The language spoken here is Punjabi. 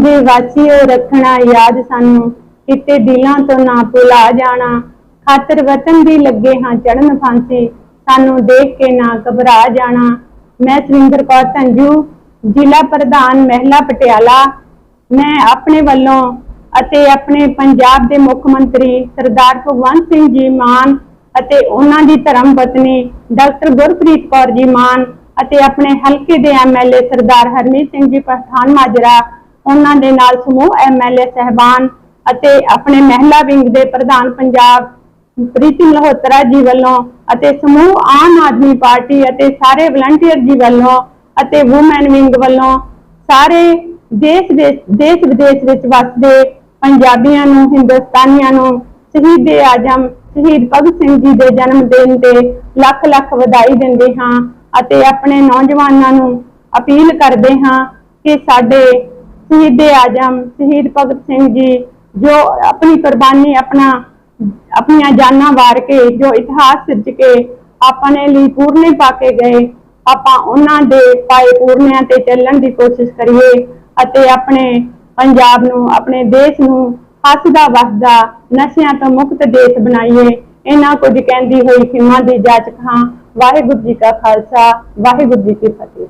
ਜਿਉਂਦੇ ਵਾਚੀਓ ਰੱਖਣਾ ਯਾਦ ਸਾਨੂੰ, ਕਿਤੇ ਦਿਲਾਂ ਤੋਂ ਨਾ ਭੁਲਾ ਜਾਣਾ। ਖਾਤਰ ਵਤਨ ਦੀ ਲੱਗੇ ਹਾਂ ਚੜਨ ਫਾਂਸੀ, ਸਾਨੂੰ ਦੇਖ ਕੇ ਨਾ ਘਬਰਾ ਜਾਣਾ। ਮੈਂ ਸੁਰਿੰਦਰ ਕੌਰ ਧੰਜੂ ਜ਼ਿਲ੍ਹਾ ਪ੍ਰਧਾਨ ਮਹਿਲਾ ਪਟਿਆਲਾ। ਮੈਂ ਆਪਣੇ ਵੱਲੋਂ ਅਤੇ ਆਪਣੇ ਪੰਜਾਬ ਦੇ ਮੁੱਖ ਮੰਤਰੀ ਸਰਦਾਰ ਭਗਵੰਤ ਸਿੰਘ ਜੀ ਮਾਨ ਅਤੇ ਉਹਨਾਂ ਦੀ ਧਰਮ ਪਤਨੀ ਡਾਕਟਰ ਗੁਰਪ੍ਰੀਤ ਕੌਰ ਜੀ ਮਾਨ ਅਤੇ ਆਪਣੇ ਹਲਕੇ ਦੇ ਐਮਐਲਏ ਸਰਦਾਰ ਹਰਮੀਤ ਸਿੰਘ ਜੀ ਪਠਾਨ ਮਾਜਰਾ ਉਹਨਾਂ ਦੇ ਨਾਲ ਸਮੂਹ ਐਮਐਲਏ ਸਹਿਬਾਨ ਅਤੇ ਆਪਣੇ ਮਹਿਲਾ ਵਿੰਗ ਦੇ ਪ੍ਰਧਾਨ ਪੰਜਾਬ ਪ੍ਰੀਤੀ ਮਲਹੋਤਰਾ ਜੀ ਵੱਲੋਂ ਅਤੇ ਸਮੂਹ ਆਮ ਆਦਮੀ ਪਾਰਟੀ ਅਤੇ ਸਾਰੇ ਵਲੰਟੀਅਰ ਜੀ ਵੱਲੋਂ ਅਤੇ ਔਮਨ ਵਿੰਗ ਵੱਲੋਂ ਸਾਰੇ ਦੇਸ਼ ਦੇ ਦੇਸ਼ ਵਿਦੇਸ਼ ਵਿੱਚ ਵਸਦੇ ਪੰਜਾਬੀਆਂ ਨੂੰ, ਹਿੰਦੁਸਤਾਨੀਆਂ ਨੂੰ ਸ਼ਹੀਦ ਆਜਮ, ਸ਼ਹੀਦ ਭਗਤ ਸਿੰਘ ਜੀ ਦੇ ਜਨਮ ਦਿਨ ਤੇ ਲੱਖ ਲੱਖ ਵਧਾਈ ਦਿੰਦੇ ਹਾਂ ਅਤੇ ਆਪਣੇ ਨੌਜਵਾਨਾਂ ਨੂੰ ਅਪੀਲ ਕਰਦੇ ਹਾਂ ਕਿ ਸਾਡੇ ਸ਼ਹੀਦ ਆਜਮ, ਸ਼ਹੀਦ ਭਗਤ ਸਿੰਘ ਜੀ, ਜੋ ਆਪਣੀ ਕੁਰਬਾਨੀ ਆਪਣਾ, ਆਪਣੀਆਂ ਜਾਨਾਂ ਵਾਰ ਕੇ, ਜੋ ਇਤਿਹਾਸ ਸਿਰਜ ਕੇ ਆਪਣੇ ਲਈ ਪੂਰਨੇ ਪਾ ਕੇ ਗਏ, ਆਪਾਂ ਉਹਨਾਂ ਦੇ ਪਾਏ ਪੂਰਨਿਆਂ ਤੇ ਚੱਲਣ ਦੀ ਕੋਸ਼ਿਸ਼ ਕਰੀਏ ਅਤੇ ਆਪਣੇ ਪੰਜਾਬ ਨੂੰ, ਆਪਣੇ ਦੇਸ਼ ਨੂੰ ਹੱਸਦਾ ਵਸਦਾ ਨਸ਼ਿਆਂ ਤੋਂ ਮੁਕਤ ਦੇਸ਼ ਬਣਾਈਏ। ਇਹਨਾਂ ਕੁਝ ਕਹਿੰਦੀ ਹੋਈ ਖਿਮਾ ਦੀ ਜਾਚਕ ਹਾਂ ਵਾਹਿਗੁਰੂ ਜੀ ਕਾ ਖਾਲਸਾ, ਵਾਹਿਗੁਰੂ ਜੀ ਕੀ ਫਤਿਹ।